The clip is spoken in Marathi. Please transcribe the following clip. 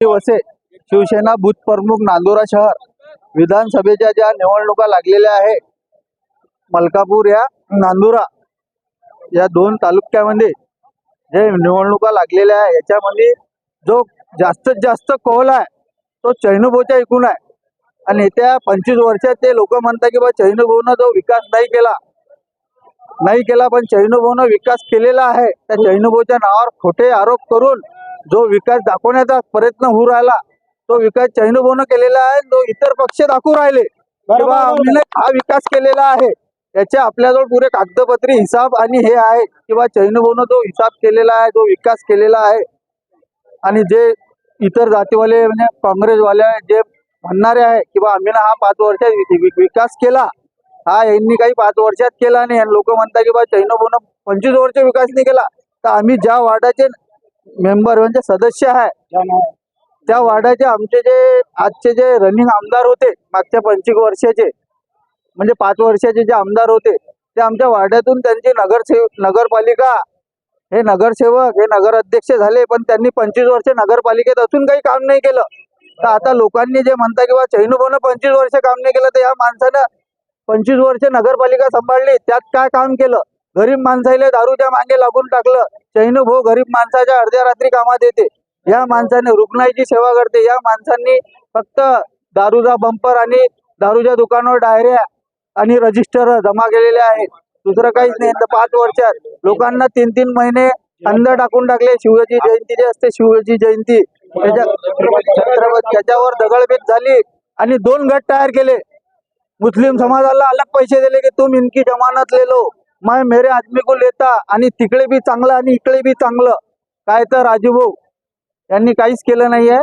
वसे शिवसेना बूथ प्रमुख नांदुरा शहर विधानसभेच्या ज्या निवडणुका लागलेल्या आहे मलकापूर या नांदुरा या दोन तालुक्यामध्ये जे निवडणुका लागलेल्या आहे याच्यामध्ये जो जास्तीत जास्त कौल आहे तो चैनुभाऊच्या एकूण आहे. आणि येत्या पंचवीस वर्षात ते लोक म्हणतात की बा चैनुभाऊनं जो विकास नाही केला नाही केला पण चैनुभाऊनं विकास केलेला आहे त्या चैनुभाऊच्या नावावर खोटे आरोप करून जो विकास दाखवण्याचा प्रयत्न होऊ राहिला तो विकास चैनुभाऊनं केलेला आहे तो इतर पक्ष दाखवू राहिले किंवा आम्ही हा विकास केलेला आहे याचे आपल्याजवळ पुरे कागदपत्री हिसाब आणि हे आहे किंवा चैनुभाऊनं जो हिसाब केलेला आहे जो विकास केलेला आहे आणि जे इतर जातीवाले म्हणजे काँग्रेसवाले जे म्हणणारे आहे की बा आम्ही ना हा पाच वर्षात विकास केला हा यांनी काही पाच वर्षात केला नाही आणि लोक म्हणतात की बा चैनोभाऊनं पंचवीस वर्ष विकास नाही केला तर आम्ही ज्या वार्डाचे मेंबर म्हणजे सदस्य आहे. त्या वार्डाचे आमचे जे आजचे जे रनिंग आमदार होते मागच्या पंचवीस वर्षाचे म्हणजे पाच वर्षाचे जे आमदार होते ते आमच्या वार्डातून त्यांची नगरसेव नगरपालिका हे नगरसेवक हे नगर अध्यक्ष झाले पण त्यांनी पंचवीस वर्ष नगरपालिकेत असून काही काम नाही केलं. तर आता लोकांनी जे म्हणता की बा चैनुभाऊनं पंचवीस वर्ष काम नाही केलं तर या माणसानं पंचवीस वर्ष नगरपालिका सांभाळली त्यात काय काम केलं? गरीब माणसाला दारूच्या मागे लागून टाकलं. चैनू भाऊ गरीब माणसाच्या अर्ध्या रात्री कामात येते. या माणसाने रुग्णाची सेवा करते. या माणसांनी फक्त दारूचा बंपर आणि दारूच्या दुकानावर डायऱ्या आणि रजिस्टर जमा केलेले आहेत दुसरं काहीच नाही. पाच वर्षात लोकांना तीन तीन महिने अंध टाकून टाकले. शिवजी जयंती जे असते शिवजी जयंती. त्याच्यावर दगडफेक झाली आणि दोन गट तयार केले. मुस्लिम समाजाला अलग पैसे दिले की तुम इनकी जमानत ले लो. मैं मेरे आदमी को लेता आणि तिकडे बी चांगलं आणि इकडे बी चांगलं. काय तर राजू भाऊ यांनी काहीच केलं नाहीये.